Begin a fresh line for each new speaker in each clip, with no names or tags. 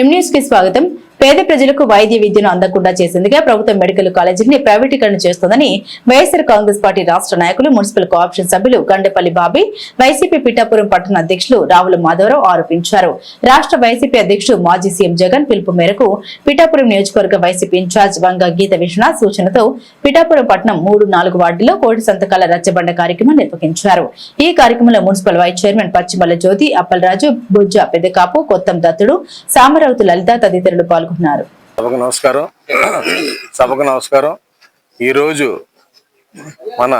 ఎంన్యూస్కి స్వాగతం. పేద ప్రజలకు వైద్య విద్యను అందకుండా చేసేందుకే ప్రభుత్వం మెడికల్ కాలేజీని ప్రైవేటీకరణ చేస్తోందని వైఎస్ఆర్ కాంగ్రెస్ పార్టీ రాష్ట్ర నాయకులు మున్సిపల్ కోఆప్షన్ సభ్యులు గండపల్లి బాబీ వైసీపీ పిఠాపురం పట్టణ అధ్యక్షులు రావుల మాధవరావు ఆరోపించారు. రాష్ట్ర వైసీపీ అధ్యక్షుడు మాజీ సీఎం జగన్ పిలుపు మేరకు పిఠాపురం నియోజకవర్గ YCP in charge Vanga Geetha Viswanath సూచనతో Pithapuram పట్టణం మూడు నాలుగు వార్డుల్లో కోటి సంతకాల రచ్చబండ కార్యక్రమం నిర్వహించారు. ఈ కార్యక్రమంలో municipal vice chairman Pashchimala Jyothi Appalaraju Bujja Peddakapu Kottam Dattudu Samaravathi Lalitha తదితరులు పాల్గొన్నారు.
సభకు నమస్కారం. సభకు నమస్కారం. ఈరోజు మన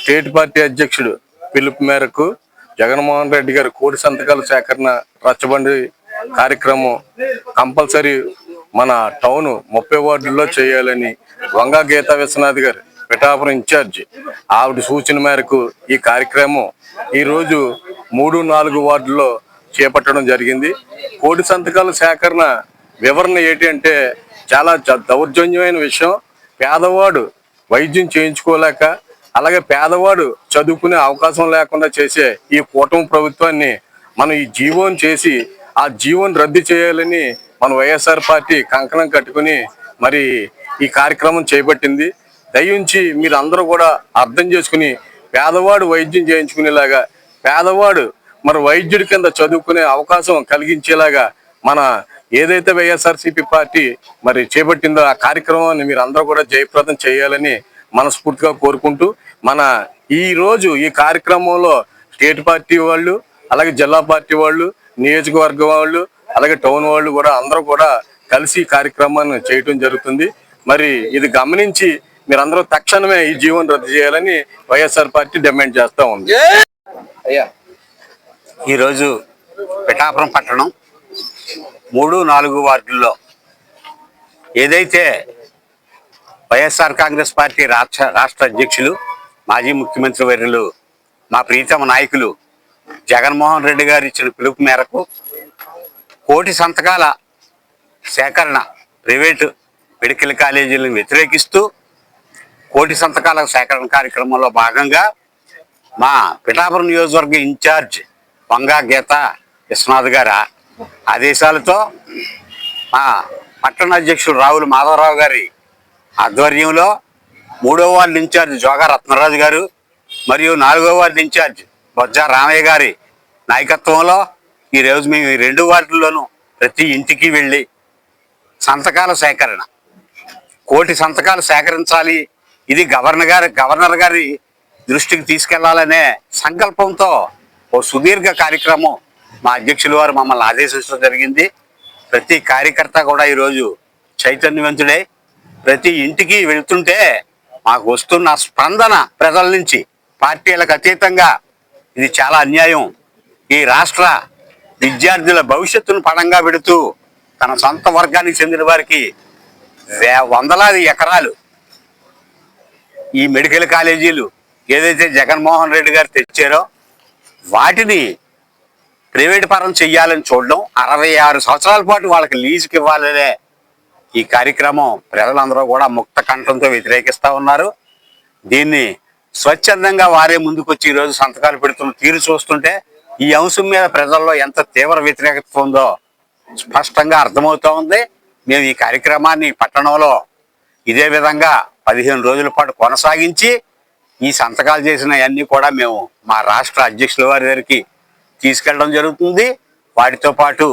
స్టేట్ పార్టీ అధ్యక్షుడు పిలుపు మేరకు జగన్మోహన్ రెడ్డి గారు కోటి సంతకాల సేకరణ రచ్చబండి కార్యక్రమం కంపల్సరీ మన టౌన్ ముప్పై వార్డుల్లో చేయాలని వంగా గీతా విశ్వనాథ్ గారు పిఠాపురం ఇన్ఛార్జ్ ఆవిడ సూచన మేరకు ఈ కార్యక్రమం ఈరోజు మూడు నాలుగు వార్డుల్లో చేపట్టడం జరిగింది. కోటి సంతకాల సేకరణ వివరణ ఏంటి అంటే చాలా దౌర్జన్యమైన విషయం. పేదవాడు వైద్యం చేయించుకోలేక అలాగే పేదవాడు చదువుకునే అవకాశం లేకుండా చేసే ఈ కూటమి ప్రభుత్వాన్ని మనం ఈ జీవోని చేసి ఆ జీవోని రద్దు చేయాలని మన వైఎస్ఆర్ పార్టీ కంకణం కట్టుకుని మరి ఈ కార్యక్రమం చేపట్టింది. దయించి మీరు అందరూ కూడా అర్థం చేసుకుని పేదవాడు వైద్యం చేయించుకునేలాగా పేదవాడు మరి వైద్యుడి కింద చదువుకునే అవకాశం కలిగించేలాగా మన ఏదైతే వైఎస్ఆర్సీపీ పార్టీ మరి చేపట్టిందో ఆ కార్యక్రమాన్ని మీరు అందరూ కూడా జయప్రదం చేయాలని మనస్ఫూర్తిగా కోరుకుంటూ మన ఈ రోజు ఈ కార్యక్రమంలో స్టేట్ పార్టీ వాళ్ళు అలాగే జిల్లా పార్టీ వాళ్ళు నియోజకవర్గం వాళ్ళు అలాగే టౌన్ వాళ్ళు కూడా అందరూ కూడా కలిసి కార్యక్రమాన్ని చేయటం జరుగుతుంది. మరి ఇది గమనించి మీరందరూ తక్షణమే ఈ జీవన్ రద్దు చేయాలని వైఎస్ఆర్ పార్టీ డిమాండ్ చేస్తా ఉంది.
అయ్యా ఈరోజు పిఠాపురం పట్టణం మూడు నాలుగు వార్డుల్లో. ఏదైతే వైఎస్ఆర్ కాంగ్రెస్ పార్టీ రాష్ట్ర రాష్ట్ర అధ్యక్షులు మాజీ ముఖ్యమంత్రి వర్యులు మా ప్రీతమ నాయకులు జగన్మోహన్ రెడ్డి గారు ఇచ్చిన పిలుపు మేరకు కోటి సంతకాల సేకరణ ప్రైవేటు మెడికల్ కాలేజీలను వ్యతిరేకిస్తూ కోటి సంతకాల సేకరణ కార్యక్రమంలో భాగంగా మా పిఠాపురం నియోజకవర్గ ఇన్ఛార్జ్ వంగా గీత విశ్వనాథ్ గారి ఆదేశాలతో మా పట్టణ అధ్యక్షుడు రావుల మాధవరావు గారి ఆధ్వర్యంలో మూడో వార్డు ఇన్ఛార్జ్ జోగా రత్నరాజు గారు మరియు నాలుగో వార్డు ఇన్ఛార్జ్ బొజ్జా రామయ్య గారి నాయకత్వంలో ఈ రోజు మేము ఈ రెండు వార్డుల్లోనూ ప్రతి ఇంటికి వెళ్ళి సంతకాల సేకరణ కోటి సంతకాలు సేకరించాలి. ఇది గవర్నర్ గారి గవర్నర్ గారి దృష్టికి తీసుకెళ్ళాలనే సంకల్పంతో ఓ సుదీర్ఘ కార్యక్రమం మా అధ్యక్షుల వారు మమ్మల్ని ఆదేశించడం జరిగింది. ప్రతి కార్యకర్త కూడా ఈరోజు చైతన్యవంతుడే. ప్రతి ఇంటికి వెళ్తుంటే మాకు వస్తున్న స్పందన ప్రజల నుంచి పార్టీలకు అతీతంగా ఇది చాలా అన్యాయం. ఈ రాష్ట్ర విద్యార్థుల భవిష్యత్తును పడంగా పెడుతూ తన సొంత వర్గానికి చెందిన వారికి వే- వందలాది ఎకరాలు ఈ మెడికల్ కాలేజీలు ఏదైతే జగన్మోహన్ రెడ్డి గారు తెచ్చారో వాటిని ప్రైవేట్ పరం చెయ్యాలని చూడడం అరవై ఆరు సంవత్సరాల పాటు వాళ్ళకి లీజుకి ఇవ్వాలనే ఈ కార్యక్రమం ప్రజలందరూ కూడా ముక్త కంఠంతో వ్యతిరేకిస్తూ ఉన్నారు. దీన్ని స్వచ్ఛందంగా వారే ముందుకొచ్చి ఈరోజు సంతకాలు పెడుతున్న తీరు చూస్తుంటే ఈ అంశం మీద ప్రజల్లో ఎంత తీవ్ర వ్యతిరేకత ఉందో స్పష్టంగా అర్థమవుతూ ఉంది. మేము ఈ కార్యక్రమాన్ని పట్టణంలో ఇదే విధంగా పదిహేను రోజుల పాటు కొనసాగించి ఈ సంతకాలు చేసిన అన్ని కూడా మేము మా రాష్ట్ర అధ్యక్షుల వారి దగ్గరికి తీసుకెళ్ళడం జరుగుతుంది. వాటితో పాటు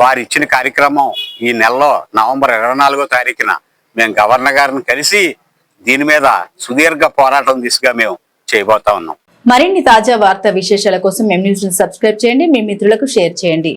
వారు ఇచ్చిన కార్యక్రమం ఈ నెలలో నవంబర్ ఇరవై నాలుగో తారీఖున మేము గవర్నర్ గారిని కలిసి దీని మీద సుదీర్ఘ పోరాటం దిశగా మేము చేయబోతా ఉన్నాం.
మరిన్ని తాజా వార్తా విశేషాల కోసం మేము న్యూస్ సబ్స్క్రైబ్ చేయండి. మీ మిత్రులకు షేర్ చేయండి.